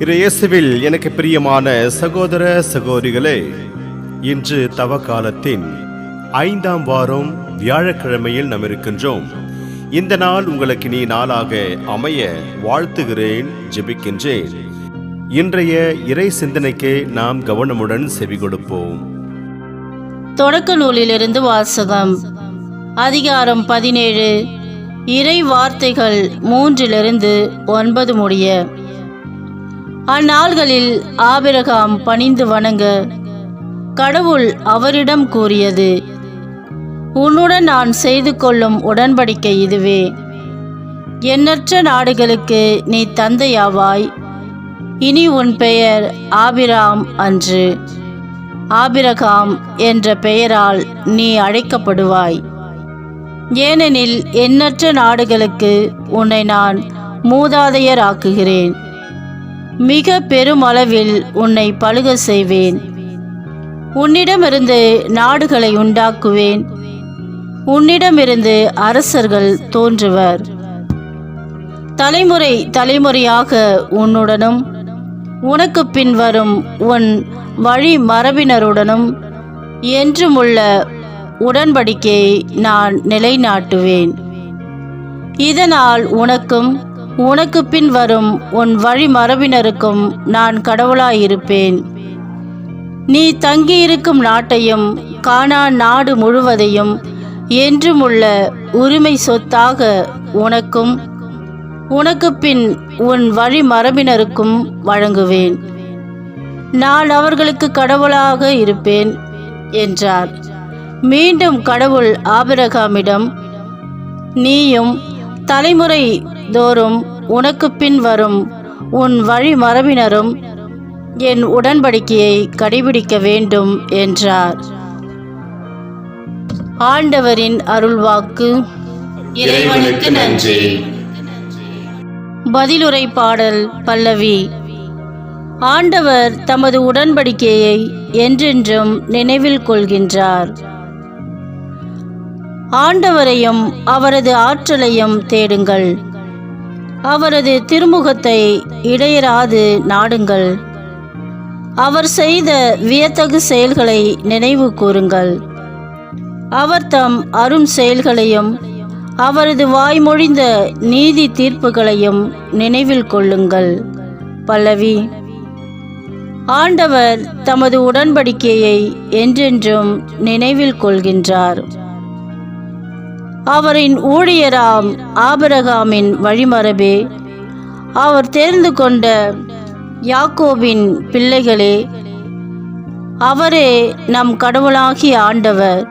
இரு இயேசுவில் எனக்கு பிரியமான சகோதர சகோதரிகளே இன்று தவ காலத்தின் ஐந்தாம் வாரம் வியாழக்கிழமையில் நாம் இருக்கின்றோம். இந்த நாள் உங்களுக்கு நீ நாளாக அமைய வாழ்த்துகிறேன் ஜெபிக்கின்றேன். இன்றைய இறை சிந்தனைக்கு நாம் கவனமுடன் செவி கொடுப்போம். தொடக்க நூலிலிருந்து வாசகம். அதிகாரம் பதினேழு. இறை வார்த்தைகள் மூன்றிலிருந்து ஒன்பது முடிய. அந்நாள்களில் ஆபிரகாம் பணிந்து வணங்க கடவுள் அவரிடம் கூறியது உன்னுடன் நான் செய்து கொள்ளும் உடன்படிக்கை இதுவே. எண்ணற்ற நாடுகளுக்கு நீ தந்தையாவாய். இனி உன் பெயர் ஆபிராம் அன்று. ஆபிரகாம் என்ற பெயரால் நீ அழைக்கப்படுவாய். ஏனெனில் எண்ணற்ற நாடுகளுக்கு உன்னை நான் மூதாதையராக்குகிறேன். மிக பெருமளவில் உன்னை பழுக செய்வேன். உன்னிடமிருந்து நாடுகளை உண்டாக்குவேன். உன்னிடமிருந்து அரசர்கள் தோன்றுவர். தலைமுறை தலைமுறையாக உன்னுடனும் உனக்கு பின்வரும் உன் வழி மரபினருடனும் என்றுமுள்ள உடன்படிக்கையை நான் நிலைநாட்டுவேன். இதனால் உனக்கும் உனக்கு பின் வரும் உன் வழி மரபினருக்கும் நான் கடவுளாயிருப்பேன். நீ தங்கியிருக்கும் நாட்டையும் காணா நாடு முழுவதையும் என்றுமுள்ள உரிமை சொத்தாக உனக்கும் உனக்கு பின் உன் வழி மரபினருக்கும் வழங்குவேன். நான் அவர்களுக்கு கடவுளாக இருப்பேன் என்றார். மீண்டும் கடவுள் ஆபிரகாமிடம் நீயும் தலைமுறை தோறும் உனக்கு பின் வரும் உன் வழி மரபினரும் என் உடன்படிக்கையை கடைபிடிக்க வேண்டும் என்றார். ஆண்டவரின் அருள்வாக்கு இறைவனுக்கு நன்றி. பதிலுரை பாடல் பல்லவி. ஆண்டவர் தமது உடன்படிக்கையை என்றென்றும் நினைவில் கொள்கின்றார். ஆண்டவரையும் அவரது ஆற்றலையும் தேடுங்கள். அவரது திருமுகத்தை இடையராது நாடுங்கள். அவர் செய்த வியத்தகு செயல்களை நினைவு கூறுங்கள். அவர் தம் அரும் செயல்களையும் அவரது வாய்மொழிந்த நீதி தீர்ப்புகளையும் நினைவில் கொள்ளுங்கள். பல்லவி ஆண்டவர் தமது உடன்படிக்கையை என்றென்றும் நினைவில் கொள்கின்றார். அவரின் ஊழியராம் ஆபரகாமின் வழிமரபே. அவர் தேர்ந்து கொண்ட யாக்கோவின் பிள்ளைகளே அவரே நம் கடவுளாகிய ஆண்டவர்.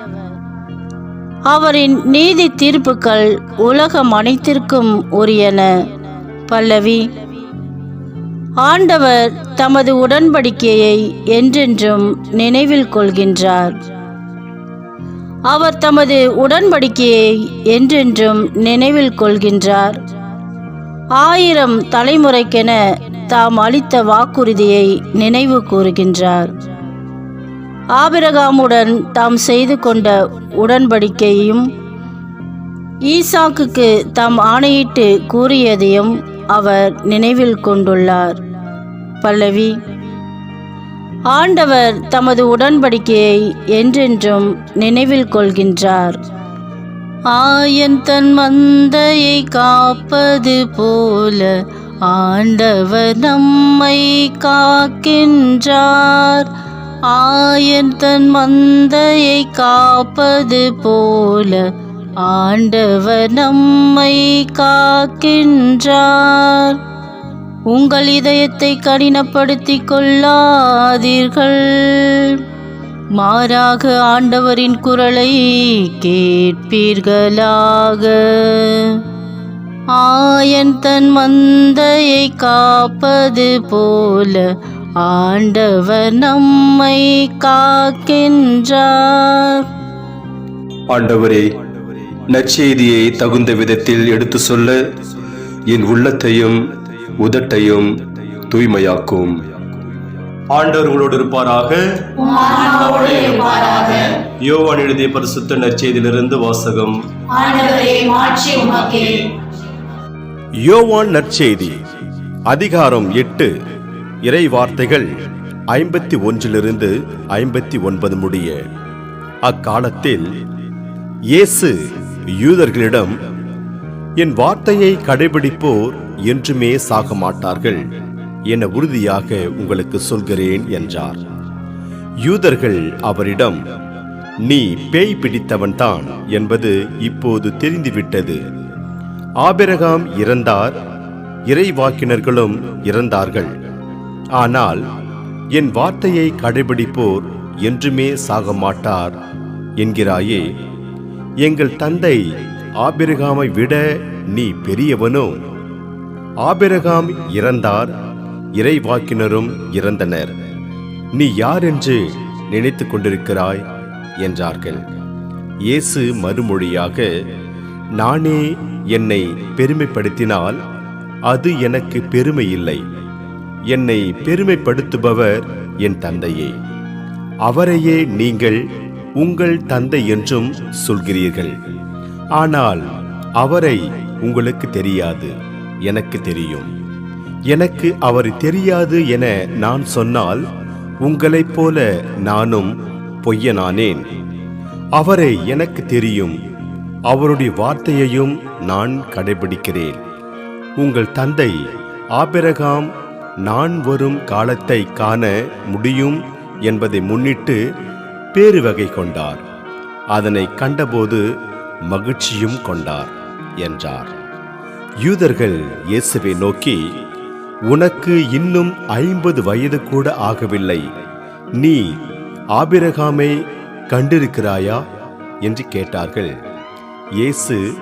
அவரின் நீதி தீர்ப்புகள் உலகம் அனைத்திற்கும் உரியன பல்லவி. ஆண்டவர் தமது உடன்படிக்கையை என்றென்றும் நினைவில் கொள்கின்றார். அவர் தமது உடன்படிக்கையை என்றென்றும் நினைவில் கொள்கின்றார். ஆயிரம் தலைமுறைக்கென தாம் அளித்த வாக்குறுதியை நினைவு கூறுகின்றார். ஆபிரகாமுடன் தாம் செய்து கொண்ட உடன்படிக்கையும் ஈசாக்குக்கு தாம் ஆணையிட்டு கூறியதையும் அவர் நினைவில் கொண்டுள்ளார். பல்லவி ஆண்டவர் தமது உடன்படிக்கையை என்றென்றும் நினைவில் கொள்கின்றார். ஆயன் தன் மந்தையை காப்பது போல ஆண்டவர் நம்மை காக்கின்றார். ஆயன் தன் மந்தையை காப்பது போல ஆண்டவர் நம்மை காக்கின்றார். உங்கள் இதயத்தை கடினப்படுத்திக் கொள்ளாதீர்கள். மாறாக ஆண்டவரின் குரலை கேட்பீர்களாக. ஆயன் தன் மந்தையை காப்பது போல ஆண்டவர் நம்மை காக்கின்றார். ஆண்டவரே நற்செய்தியை தகுந்த விதத்தில் எடுத்து சொல்ல. என் உள்ளத்தையும் உதட்டையும் தூய்மையாக்கும். ஆண்டவர் உங்களோடு இருப்பாராக. யோவான் எழுதிய பரிசுத்த நற்செய்தியிலிருந்து வாசகம். யோவான் நற்செய்தி அதிகாரம் எட்டு இறை வார்த்தைகள் ஐம்பத்தி ஒன்றிலிருந்து ஐம்பத்தி ஒன்பது முடிய. அக்காலத்தில் இயேசு யூதர்களிடம் என் வார்த்தையை கடைபிடிப்போர் என்றுமே சாக மாட்டார்கள் என உறுதியாக உங்களுக்கு சொல்கிறேன் என்றார். யூதர்கள் அவரிடம் நீ பேய் பிடித்தவன்தான் என்பது இப்போது தெரிந்துவிட்டது. ஆபிரகாம் இறந்தார் இறைவாக்கினர்களும் இறந்தார்கள். ஆனால் என் வார்த்தையை கடைபிடிப்போர் என்றுமே சாக மாட்டார் என்கிறாயே. எங்கள் தந்தை ஆபிரகாமை விட நீ பெரியவனோ? ஆபிரகாம் இறந்தார் இறைவாக்கினரும் இறந்தனர். நீ யார் என்று நினைத்து கொண்டிருக்கிறாய்? என்றார்கள். இயேசு மறுமொழியாக நானே என்னை பெருமைப்படுத்தினால் அது எனக்கு பெருமை இல்லை என்னை பெருமைப்படுத்துபவர் என் தந்தையே. அவரையே நீங்கள் உங்கள் தந்தை என்றும் சொல்கிறீர்கள். ஆனால் அவரை உங்களுக்கு தெரியாது. எனக்கு தெரியும். எனக்கு அவர் தெரியாது என நான் சொன்னால் உங்களைப் போல நானும் பொய்யனானேன். அவரை எனக்கு தெரியும். அவருடைய வார்த்தையையும் நான் கடைபிடிக்கிறேன். உங்கள் தந்தை ஆபிரகாம் நான் வரும் காலத்தை காண முடியும் என்பதை முன்னிட்டு பேரு வகை கொண்டார். அதனை கண்டபோது மகிழ்ச்சியும் கொண்டார் என்றார். யூதர்கள் இயேசுவை நோக்கி உனக்கு இன்னும் ஐம்பது வயது கூட ஆகவில்லை. நீ ஆபிரகாமை கண்டிருக்கிறாயா? என்று கேட்டார்கள். இயேசு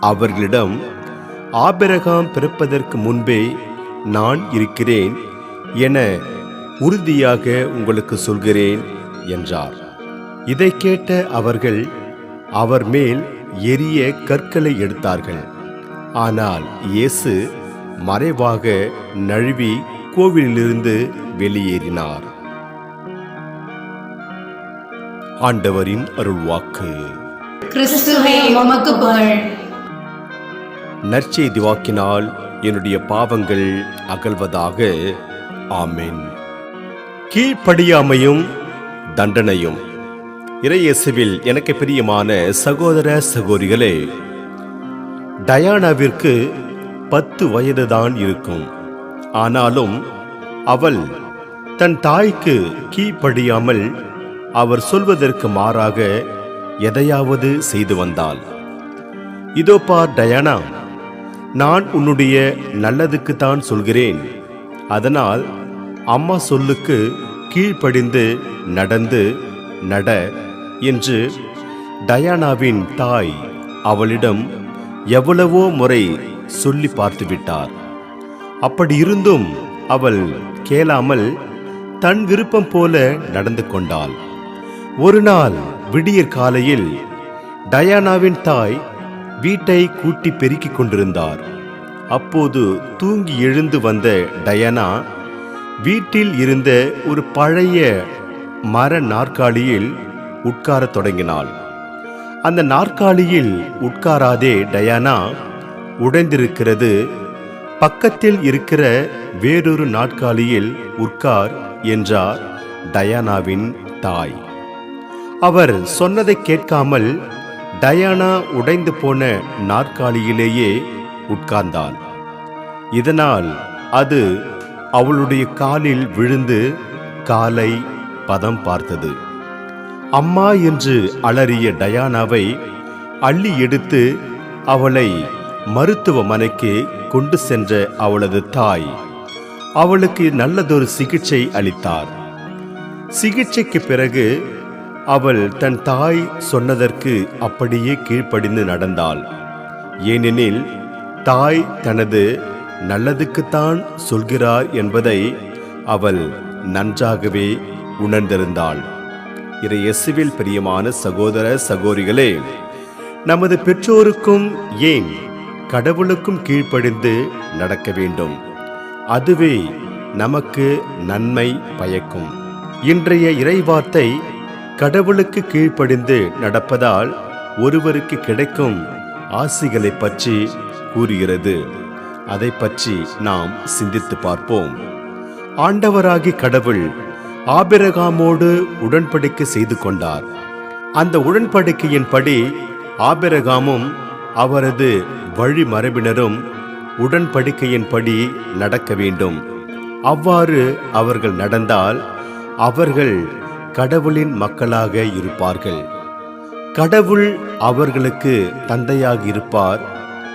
அவர்களிடம் ஆபிரகாம் பிறப்பதற்கு முன்பே நான் இருக்கிறேன் என உறுதியாக உங்களுக்கு சொல்கிறேன் என்றார். இதை கேட்ட அவர்கள் அவர் மேல் எரிய கற்களை எடுத்தார்கள். ஆனால் இயேசு மறைவாக நழுவி கோவிலிலிருந்து வெளியேறினார். ஆண்டவரின் அருள்வாக்கு. நற்செய்தி வாக்கினால் என்னுடைய பாவங்கள் அகல்வதாக. ஆமென். கீழ்ப்படியாமையும் தண்டனையும். இறையேசுவில் எனக்கு பிரியமான சகோதர சகோதரிகளே டயானாவிற்கு பத்து வயதுதான் இருக்கும். ஆனாலும் அவள் தன் தாய்க்கு கீழ்ப்படியாமல் அவர் சொல்வதற்கு மாறாக எதையாவது செய்து வந்தாள். இதோ பார் டயானா நான் உன்னுடைய நல்லதுக்கு தான் சொல்கிறேன். அதனால் அம்மா சொல்லுக்கு கீழ்ப்படிந்து நடந்து நட என்று டயானாவின் தாய் அவளிடம் எவ்வளவோ முறை சொல்லி பார்த்து விட்டார் அப்படி இருந்தும் அவள் கேளாமல் தன் விருப்பம் போல நடந்து கொண்டாள். ஒரு நாள் விடியற் காலையில் டயானாவின் தாய் வீட்டை கூட்டி பெருக்கிக் கொண்டிருந்தார். அப்போது தூங்கி எழுந்து வந்த டயானா வீட்டில் இருந்த ஒரு பழைய மர நாற்காலியில் உட்காரத் தொடங்கினாள். அந்த நாற்காலியில் உட்காராதே டயானா. உடைந்திருக்கிறது. பக்கத்தில் இருக்கிற வேறொரு நாற்காலியில் உட்கார் என்றார் டயானாவின் தாய். அவர் சொன்னதை கேட்காமல் டயானா உடைந்து போன நாற்காலியிலேயே உட்கார்ந்தாள் இதனால் அது அவளுடைய காலில் விழுந்து காலை பதம் பார்த்தது. அம்மா என்று அலறிய டயானாவை அள்ளி எடுத்து அவளை மருத்துவமனைக்கு கொண்டு சென்ற அவளது தாய். அவளுக்கு நல்லதொரு சிகிச்சை அளித்தார். சிகிச்சைக்கு பிறகு அவள் தன் தாய் சொன்னதற்கு அப்படியே கீழ்ப்படிந்து நடந்தாள். ஏனெனில் தாய் தனது நல்லதுக்குத்தான் சொல்கிறார் என்பதை அவள் நன்றாகவே உணர்ந்திருந்தாள். இறை இயேசுவில் பிரியமான சகோதர சகோதரிகளே நமது பெற்றோருக்கும் ஏன் கடவுளுக்கும் கீழ்ப்படிந்து நடக்க வேண்டும்? அதுவே நமக்கு நன்மை பயக்கும். இன்றைய இறைவார்த்தை கடவுளுக்கு கீழ்ப்படிந்து நடப்பதால் ஒருவருக்கு கிடைக்கும் ஆசிகளை பற்றி கூறுகிறது. அதை பற்றி நாம் சிந்தித்து பார்ப்போம். ஆண்டவராகி கடவுள் ஆபிரகாமோடு உடன்படிக்கை செய்து கொண்டார். அந்த உடன்படிக்கையின்படி ஆபிரகாமும் அவரது வழிமரபினரும் உடன்படிக்கையின்படி நடக்க வேண்டும். அவ்வாறு அவர்கள் நடந்தால் அவர்கள் கடவுளின் மக்களாக இருப்பார்கள். கடவுள் அவர்களுக்கு தந்தையாக இருப்பார்.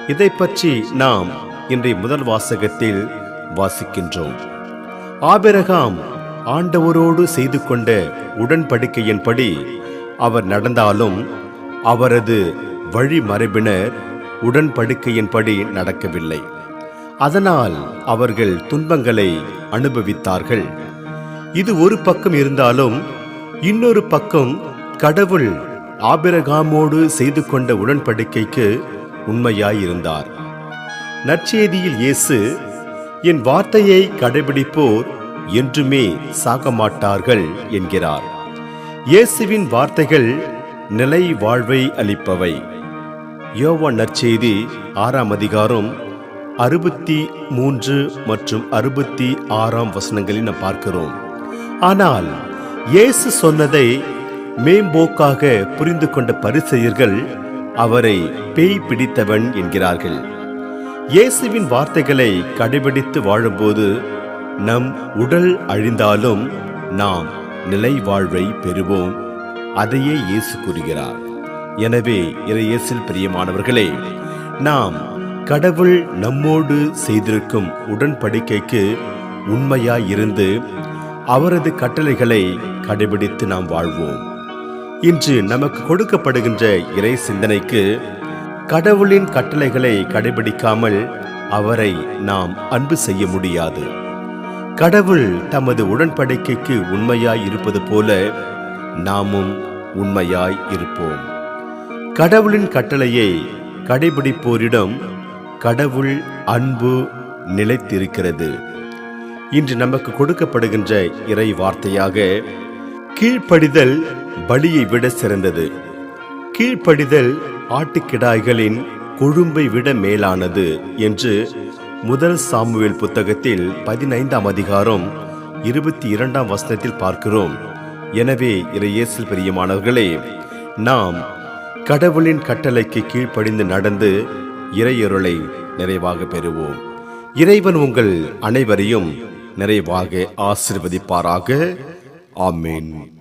இதை பற்றி நாம் இன்றைய முதல் வாசகத்தில் வாசிக்கின்றோம். ஆபிரகாம் ஆண்டவரோடு செய்து கொண்ட உடன்படிக்கையின்படி அவர் நடந்தாலும் அவரது வழிமரபினர் உடன்படிக்கையின்படி நடக்கவில்லை. அதனால் அவர்கள் துன்பங்களை அனுபவித்தார்கள். இது ஒரு பக்கம் இருந்தாலும் இன்னொரு பக்கம் கடவுள் ஆபிரகாமோடு செய்து கொண்ட உடன்படிக்கைக்கு உண்மையாயிருந்தார். நற்செய்தியில் இயேசு என் வார்த்தையை கடைபிடிப்போர் என்றுமே சாக மாட்டார்கள் என்கிறார். இயேசுவின் வார்த்தைகள் நிலை வாழ்வை அளிப்பவை. யோவான் நற்செய்தி ஆறாம் அதிகாரம் அறுபத்தி மூன்று மற்றும் அறுபத்தி ஆறாம் வசனங்களில் நாம் பார்க்கிறோம். ஆனால் இயேசு சொன்னதை மேம்போக்காக புரிந்து கொண்ட பரிசெயர்கள் அவரை பேய் பிடித்தவன் என்கிறார்கள். இயேசுவின் வார்த்தைகளை கடைபிடித்து வாழும்போது நம் உடல் அழிந்தாலும் நாம் நிலை வாழ்வை பெறுவோம். அதையே இயேசு கூறுகிறார். எனவே இறையேசில் பிரியமானவர்களே நாம் கடவுள் நம்மோடு செய்திருக்கும் உடன்படிக்கைக்கு உண்மையாயிருந்து அவரது கட்டளைகளை கடைபிடித்து நாம் வாழ்வோம். இன்று நமக்கு கொடுக்கப்படுகின்ற இறை சிந்தனைக்கு கடவுளின் கட்டளைகளை கடைபிடிக்காமல் அவரை நாம் அன்பு செய்ய முடியாது. கடவுள் தமது உடன்படிக்கைக்கு உண்மையாய் இருப்பது போல நாமும் உண்மையாய் இருப்போம். கடவுளின் கட்டளையை கடைபிடிப்போரிடம் கடவுள் அன்பு நிலைத்திருக்கிறது. இன்று நமக்கு கொடுக்கப்படுகின்ற இறை வார்த்தையாக கீழ்ப்படிதல் பலியை விட சிறந்தது. கீழ்ப்படிதல் ஆட்டுக்கிடாய்களின் கொழும்பை விட மேலானது என்று முதல் சாமுவேல் புத்தகத்தில் பதினைந்தாம் அதிகாரம் இருபத்தி இரண்டாம் வசனத்தில் பார்க்கிறோம். எனவே இறையேசில் பிரியமானவர்களே நாம் கடவுளின் கட்டளைக்கு கீழ்ப்படிந்து நடந்து இறையொருளை நிறைவாக பெறுவோம். இறைவன் உங்கள் அனைவரையும் நிறைவாக ஆசிர்வதிப்பாராக. ஆமேன்.